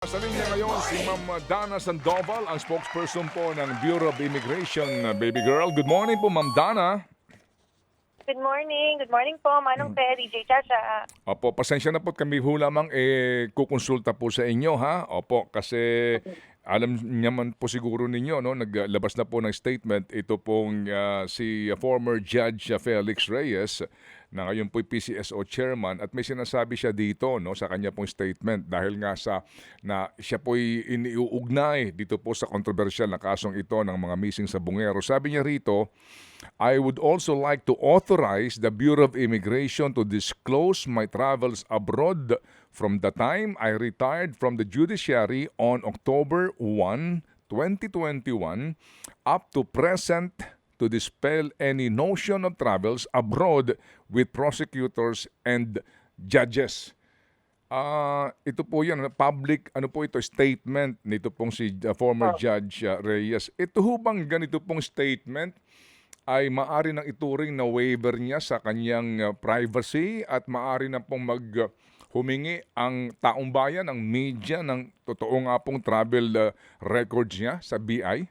Sa linya ngayon si Ma'am Dana Sandoval, ang spokesperson po ng Bureau of Immigration. Baby girl, good morning po Ma'am Dana. Good morning. Good morning po, Manong Ted, DJ Chacha. Opo, pasensya na po kami ho lamang eh, kukonsulta po sa inyo ha. Opo, kasi alam naman po siguro ninyo, no, naglabas na po ng statement ito pong ah, si former Judge Felix Reyes na ngayon po'y PCSO chairman at may sinasabi siya dito no sa kanya pong statement dahil nga sa na siya po'y iniuugnay dito po sa kontrobersyal na kasong ito ng mga missing sa bungero. Sabi niya rito, I would also like to authorize the Bureau of Immigration to disclose my travels abroad from the time I retired from the judiciary on October 1, 2021 up to present to dispel any notion of travels abroad with prosecutors and judges. Ah, ito po 'yan, public ano po ito statement nito pong si uh, former Judge uh, Reyes. Ito ho bang ganito pong statement ay maari nang ituring na waiver niya sa kanyang uh, privacy at maari na pong mag uh, humingi ang taong bayan, ang media ng totoo nga pong travel uh, records niya sa BI?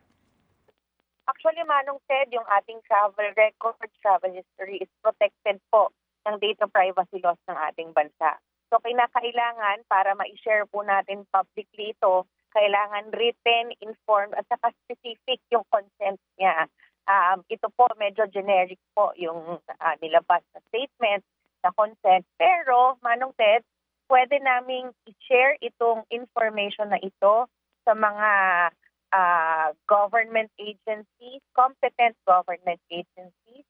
Actually, Manong Ted, yung ating travel record, travel history is protected po ng data privacy laws ng ating bansa. So, kinakailangan para ma-share po natin publicly ito, kailangan written, informed, at saka specific yung consent niya. Um, ito po, medyo generic po yung ah, nilabas na statement na consent. Pero, Manong Ted, pwede naming i-share itong information na ito sa mga ah, government agencies, competent government agencies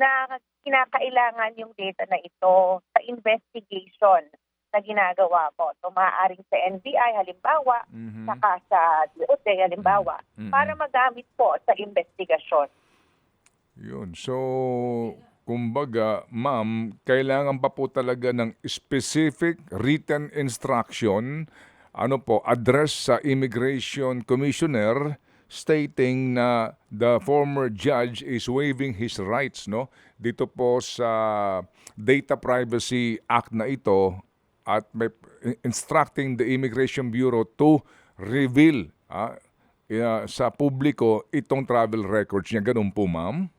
na kinakailangan yung data na ito sa investigation na ginagawa po. So maaaring sa NBI halimbawa, Mhm. saka sa DOJ halimbawa, Mhm. para magamit po sa investigasyon. Yun. So, kumbaga, ma'am, kailangan pa po talaga ng specific written instruction, ano po, address sa Immigration Commissioner stating na the former judge is waiving his rights, no? Dito po sa Data Privacy Act na ito at may instructing the Immigration Bureau to reveal ah, uh, sa publiko itong travel records niya. Ganun po, ma'am?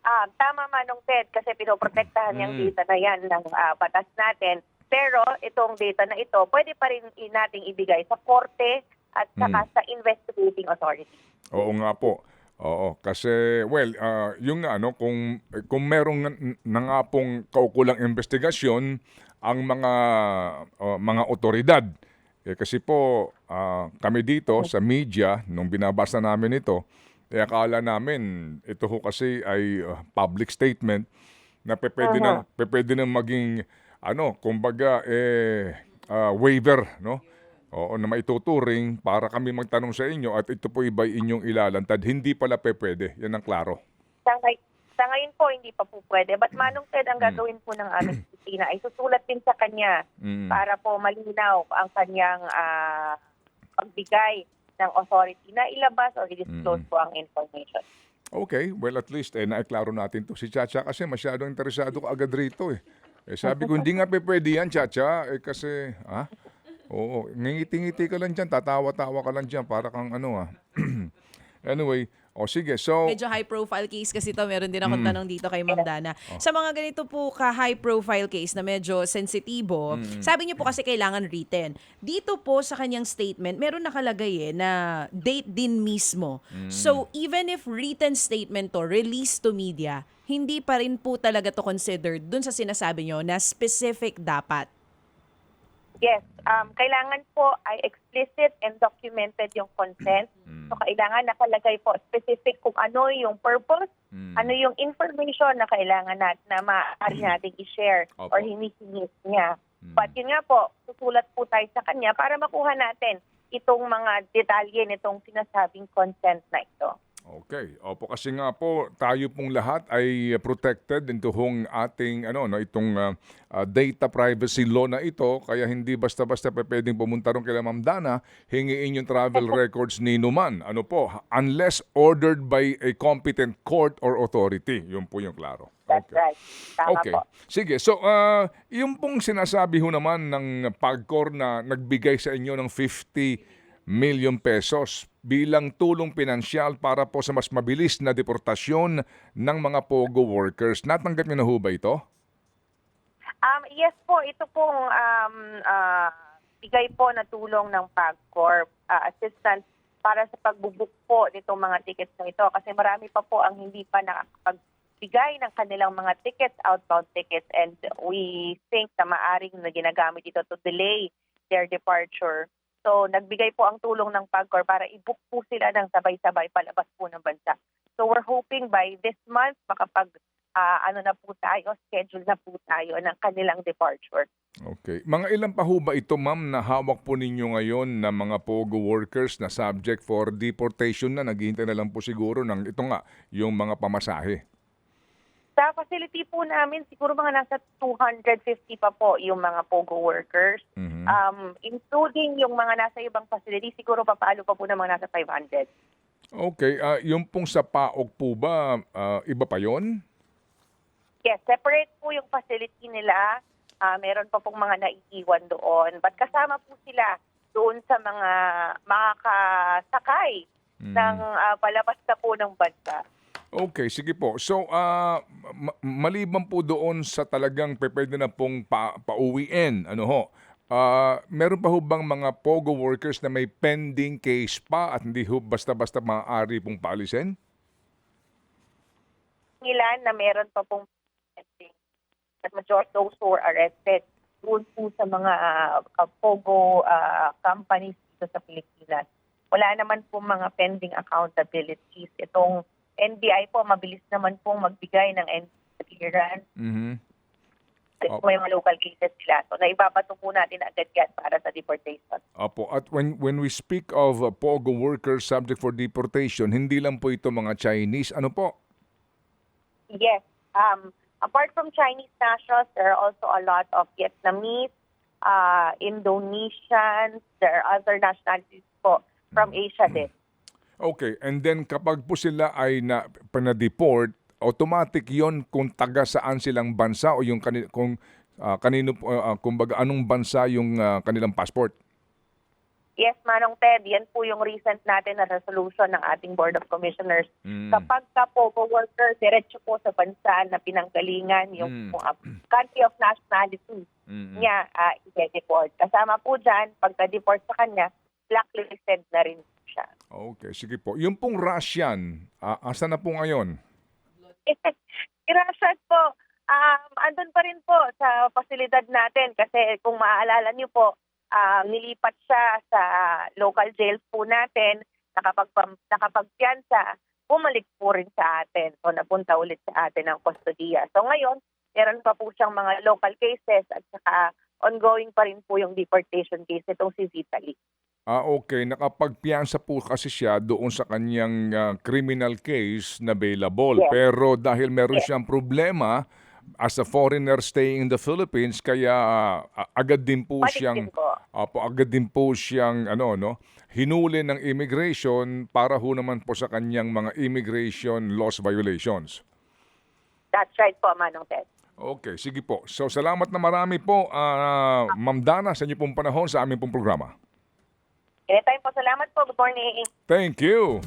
Ah, tama Manong Ted kasi pinoprotektahan yung Mm. data na yan ng ah, batas natin. Pero itong data na ito, pwede pa rin nating ibigay sa korte at saka Mm. sa investigating authority. Oo nga po. Oo, kasi well, ah, yung ano kung kung merong na nga pong kaukulang investigasyon ang mga ah, mga otoridad. Eh, kasi po ah, kami dito sa media nung binabasa namin ito, eh akala namin ito ho kasi ay ah, public statement na pwede na pwede na maging ano, kumbaga eh ah, waiver, no? Oo, na maituturing para kami magtanong sa inyo at ito po iba inyong ilalantad. Hindi pala pe pwede. Yan ang klaro. Sa, ngay- sa ngayon po, hindi pa po pwede. But Manong Ted, Mm. ang gagawin po ng aming opisina ay susulat din sa kanya Mm. para po malinaw ang kanyang ah, pagbigay ng authority na ilabas or i-disclose Mm. po ang information. Okay, well at least eh, naiklaro natin to. Si Chacha kasi masyadong interesado ka agad rito eh. Eh sabi ko, hindi nga pe pwede yan, Chacha. Eh kasi, ha? Oo, ngingiti-ngiti ka lang dyan, tatawa-tawa ka lang dyan, para kang ano ah. anyway, o sige, so... Medyo high profile case kasi to meron din akong Mm. tanong dito kay Ma'am Dana. Oh. Sa mga ganito po ka high profile case na medyo sensitibo, Mm. sabi niyo po kasi kailangan written. Dito po sa kanyang statement, meron nakalagay eh na date din mismo. Mm. So even if written statement to released to media, hindi pa rin po talaga to considered dun sa sinasabi niyo na specific dapat. Yes, um, kailangan po ay explicit and documented yung consent. Mm. So kailangan nakalagay po specific kung ano yung purpose, Mm. ano yung information na kailangan natin na maaari nating i-share Opo. or hinihingi niya. Mm. But yun nga po, susulat po tayo sa kanya para makuha natin itong mga detalye nitong sinasabing consent na ito. Okay. Opo kasi nga po tayo pong lahat ay protected into hong ating ano no itong ah, ah, data privacy law na ito kaya hindi basta-basta pa pwedeng pumunta ron kay Ma'am Dana hingiin yung travel records ni Numan. Ano po? Unless ordered by a competent court or authority. Yun po yung klaro. That's Okay. right. Tama Okay. po. Sige. So, ah, yung pong sinasabi ho naman ng PAGCOR na nagbigay sa inyo ng 50 million pesos bilang tulong pinansyal para po sa mas mabilis na deportasyon ng mga POGO workers. Natanggap niyo na ho ba ito? Um, yes po, ito pong um, ah, bigay po na tulong ng PAGCORP ah, assistance para sa pagbubuk po nitong mga tickets na ito kasi marami pa po ang hindi pa nakapagbigay ng kanilang mga tickets, outbound tickets and we think na maaring na ginagamit ito to delay their departure. So nagbigay po ang tulong ng PAGCOR para i-book po sila ng sabay-sabay palabas po ng bansa. So we're hoping by this month makapag ah, ano na po tayo, schedule na po tayo ng kanilang departure. Okay. Mga ilan pa ho ba ito, ma'am, na hawak po ninyo ngayon na mga POGO workers na subject for deportation na naghihintay na lang po siguro ng ito nga, yung mga pamasahe? Sa facility po namin, siguro mga nasa 250 pa po yung mga POGO workers. Mhm. Um, including yung mga nasa ibang facility, siguro papalo pa po ng mga nasa 500. Okay. ah, yung pong sa PAOK po ba, ah, iba pa yon? Yes, separate po yung facility nila. Ah, meron pa pong mga naiiwan doon. But kasama po sila doon sa mga makakasakay ng ah, palabas na po ng bansa. Okay, sige po. So, ah, ma- maliban po doon sa talagang pwede na pong pa- pauwiin, ano ho, ah, meron pa ho bang mga POGO workers na may pending case pa at hindi ho basta-basta maaari pong paalisin? Ilan na meron pa pong pending. At majority those who were arrested doon po sa mga ah, POGO ah, companies sa Pilipinas. Wala naman po mga pending accountabilities. Itong NBI po, mabilis naman pong magbigay ng NBI clearance. Mhm. Kasi may mga local cases sila. So, naibabato po natin agad yan para sa deportation. Opo. At when, when we speak of uh, POGO workers subject for deportation, hindi lang po ito mga Chinese. Ano po? Yes. Um, apart from Chinese nationals, there are also a lot of Vietnamese, uh, Indonesians, there are other nationalities po from Asia din. Okay, and then kapag po sila ay na panadeport, automatic 'yon kung taga saan silang bansa o yung kani, kung ah, kanino ah, kumbaga anong bansa yung ah, kanilang passport. Yes, Manong Ted, yan po yung recent natin na resolution ng ating Board of Commissioners. Mm. Kapag ka po worker, diretso po sa bansa na pinanggalingan yung Mm. uh, country of nationality Mm-mm. niya uh, i-deport. Kasama po dyan, pagka-deport sa kanya, blacklisted na rin siya. Okay, sige po. Yung pong Russian, ah, asa na po ngayon? Irasad po, um, andun pa rin po sa pasilidad natin kasi kung maaalala niyo po, um, nilipat siya sa local jails po natin, nakapag, nakapagpiansa, bumalik po rin sa atin. So napunta ulit sa atin ang kustodiya. So ngayon, meron pa po siyang mga local cases at saka ongoing pa rin po yung deportation case nitong si Vitaly. Ah, okay. Nakapagpiyansa po kasi siya doon sa kanyang ah, criminal case na available. Yes. Pero dahil meron siyang problema as a foreigner staying in the Philippines, kaya ah, agad din po Balik siyang din po. Apo, agad din po siyang ano no, hinuli ng immigration para ho naman po sa kanyang mga immigration laws violations. That's right po, Manong Ted. Okay, sige po. So salamat na marami po, ah, Ma'am Dana, sa inyo pong panahon sa aming pong programa. Anytime po, salamat po. Good morning. Thank you.